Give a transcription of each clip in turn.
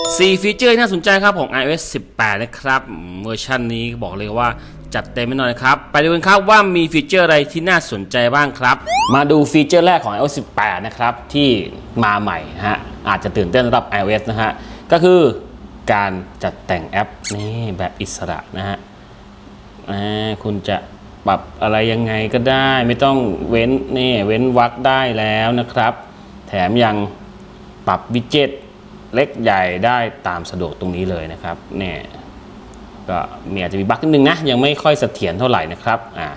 4 ฟีเจอร์น่าสนใจครับของ iOS 18 นะครับ เวอร์ชันนี้บอกเลยว่าจัดเต็มไปหน่อยนครับ ไปดูกันครับว่ามีฟีเจอร์อะไรที่น่าสนใจบ้างครับ มาดูฟีเจอร์แรกของ iOS 18 นะครับ ที่มาใหม่นะฮะ อาจจะตื่นเต้นสำหรับ iOS นะฮะ ก็คือการจัดแต่งแอปนี่แบบอิสระนะฮะคุณจะปรับอะไรยังไงก็ได้ ไม่ต้องเว้นนี่เว้นวรรคได้แล้วนะครับ แถมยังปรับวิดเจ็ต เล็กใหญ่ได้ตามสะดวกตรงนี้เลยนะครับเนี่ยก็มีอาจจะมีบั๊กนิดนึงนะ ยังไม่ค่อยเสถียรเท่าไหร่นะครับอ่า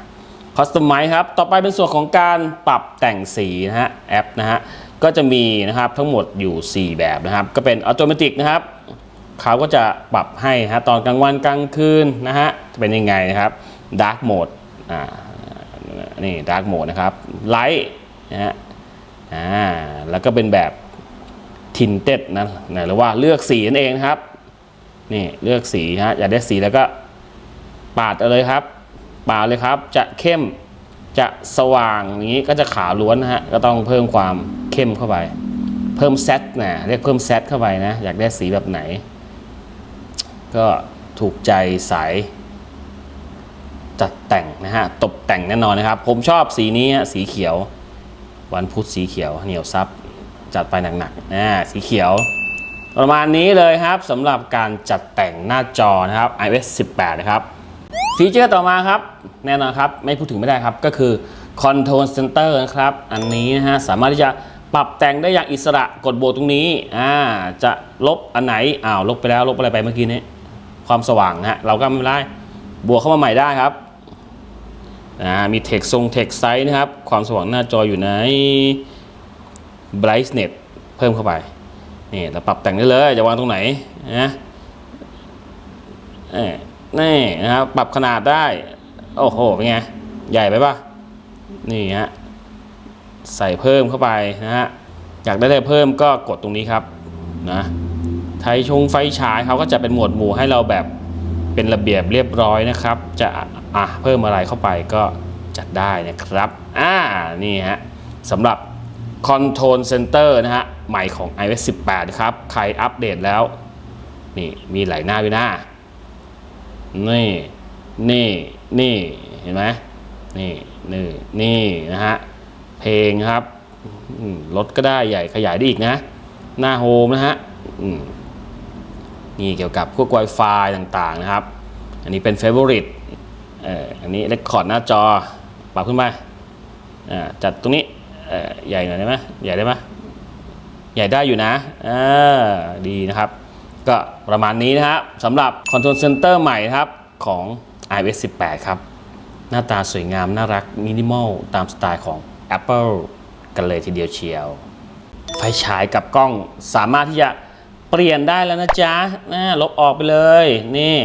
คอสตอมไมครับ ต่อไปเป็นส่วนของการปรับแต่งสีนะฮะแอปนะฮะก็จะมีนะครับทั้งหมดอยู่ 4 แบบนะครับ ก็เป็นอัตโนมัตินะครับเขาก็จะปรับให้นะฮะตอนกลางวันกลางคืนนะฮะจะเป็นยังไงนะครับดาร์กโหมดอ่านี่ดาร์กโหมดนะครับไลท์นะฮะอ่าแล้วก็เป็นแบบ ทินเต็ดนะนหรือว่าเลือกสีนั่นเองนะครับนี่เลือกสีฮะอยากได้สีแล้วก็ปาดเลยครับ ปาดเลยครับ จะเข้มจะสว่างอย่างนี้ก็จะขาวล้วนนะฮะก็ต้องเพิ่มความเข้มเข้าไป เพิ่มเซตนะเรียกเพิ่มเซตเข้าไปนะอยากได้สีแบบไหน ก็ถูกใจสายจัดแต่งนะฮะตกแต่งแน่นอนนะครับ ผมชอบสีนี้ฮะสีเขียว วันพุธสีเขียวเหนียวซับ จัดไปหนักๆนะสีเขียว ประมาณนี้เลยครับสำหรับการจัดแต่งหน้าจอนะครับ iOS 18 นะครับ ฟีเจอร์ต่อมาครับ แน่นอนครับ ไม่พูดถึงไม่ได้ครับ ก็คือ Control Center นะครับ อันนี้นะฮะ สามารถที่จะปรับแต่งได้อย่างอิสระกดโบตรงนี้อ่าจะลบอันไหนอ้าวลบไปแล้วลบอะไรไปเมื่อกี้นี้ ความสว่างนะฮะเราก็ไม่เป็นได้บวกเข้ามาใหม่ได้ครับอ่ามีเทคทรงเทคไซส์นะครับ ความสว่างหน้าจออยู่ใน brightness เพิ่มเข้าไปนี่เราปรับแต่งได้เลยจะวางตรงไหนนะนี่นะครับปรับขนาดได้ โอ้โหเป็นไงใหญ่ไปปะนี่ฮะใส่เพิ่มเข้าไปนะฮะอยากได้อะไรเพิ่มก็กดตรงนี้ครับนะไทยชงไฟฉายเขาก็จะเป็นหมวดหมู่ให้เราแบบเป็นระเบียบเรียบร้อยนะครับ จะอะเพิ่มอะไรเข้าไปก็จัดได้นะครับ อ่านี่ฮะสำหรับ Control Center นะฮะ ใหม่ของ iOS 18 ครับ ใครอัปเดตแล้ว นี่ มีหลายหน้าด้วยหน้า นี่ นี่ นี่ เห็นไหมนี่ นี่ นี่นะฮะ เพลงครับ ลดก็ได้ใหญ่ขยายได้อีกนะ หน้าโฮมนะฮะนี่เกี่ยวกับพวก Wi-Fi ต่างๆนะครับ อันนี้เป็น Favorite เอ่ออันนี้ Record หน้าจอ ปรับขึ้นไปอ่าจัดตรงนี้ ใหญ่หน่อยได้ไหมใหญ่ได้ไหมใหญ่ได้อยู่นะอ่าดีนะครับ ก็ประมาณนี้นะครับสำหรับ Control Center ใหม่ครับของ iOS 18 ครับ หน้าตาสวยงาม น่ารัก มินิมอล ตามสไตล์ของ Apple กันเลยทีเดียวเชียว ไฟฉายกับกล้องสามารถที่จะเปลี่ยนได้แล้วนะจ๊ะนะลบออกไปเลย นี่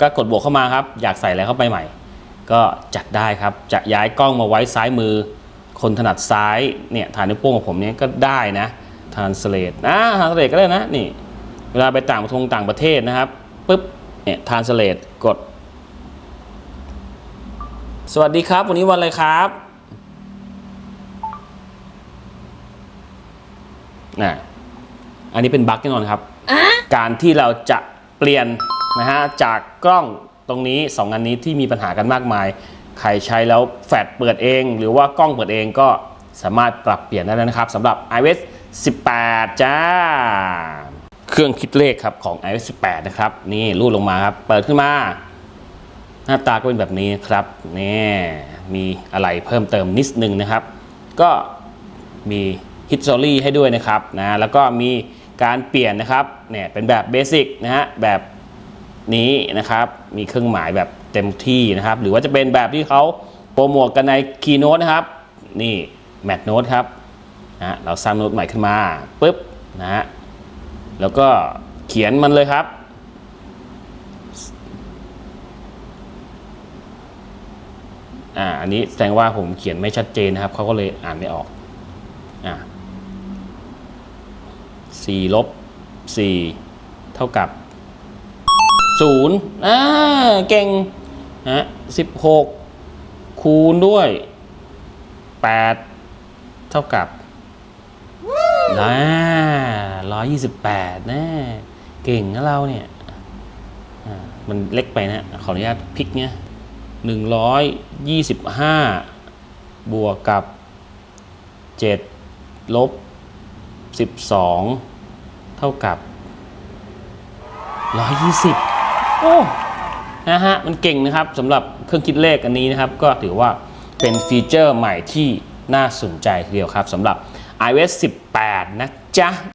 ก็กดบวกเข้ามาครับ อยากใส่อะไรเข้าไปใหม่ ก็จัดได้ครับ จะย้ายกล้องมาไว้ซ้ายมือ คนถนัดซ้ายเนี่ยฐานนิ้วโป้งของผมเนี่ยก็ได้นะทานสเลตอ่าทานสเลตก็ได้นะนี่เวลาไปต่างประเทศต่างประเทศนะครับปุ๊บเนี่ยทานสเลตกด สวัสดีครับ วันนี้วันอะไรครับนะอันนี้เป็นบั๊กแน่นอนครับ การที่เราจะเปลี่ยนนะฮะจากกล้องตรงนี้สองอันนี้ที่มีปัญหากันมากมาย ใครใช้แล้วแฟลชเปิดเอง หรือว่ากล้องเปิดเองก็สามารถปรับเปลี่ยนได้แล้วนะครับสำหรับ iOS 18 จ้า เครื่องคิดเลขครับของ iOS 18 นะครับ นี่รูดลงมาครับ เปิดขึ้นมา หน้าตาก็เป็นแบบนี้ครับนี่มีอะไรเพิ่มเติมนิดนึงนะครับ ก็มี history ให้ด้วยนะครับนะแล้วก็มีการเปลี่ยนนะครับเนี่ยเป็นแบบเบสิกนะฮะแบบนี้นะครับ มีเครื่องหมายแบบ เต็มที่นะครับ หรือว่าจะเป็นแบบที่เขาโปรโมทกันใน Keynote นะครับ นี่ Mat Note ครับนะเราสร้างโน้ตใหม่ขึ้นมาปุ๊บนะฮะแล้วก็เขียนมันเลยครับ อ่าอันนี้แสดงว่าผมเขียนไม่ชัดเจนนะครับเขาก็เลยอ่านไม่ออกอ่าสี่ลบสี่เท่ากับศูนย์อ่าเก่ง นะสิบหกคูณด้วยแปดเท่ากับนะร้อยยี่สิบแปดนะเก่งนะเราเนี่ยอ่ามันเล็กไปนะ ขออนุญาตพลิกเนี่ยหนึ่งร้อยยี่สิบห้าบวกกับเจ็ดลบสิบสองเท่ากับร้อยยี่สิบโอ้ นะฮะมันเก่งนะครับสำหรับเครื่องคิดเลขอันนี้นะครับ ก็ถือว่าเป็นฟีเจอร์ใหม่ที่น่าสนใจทีเดียวครับสำหรับ iOS 18 นะจ๊ะ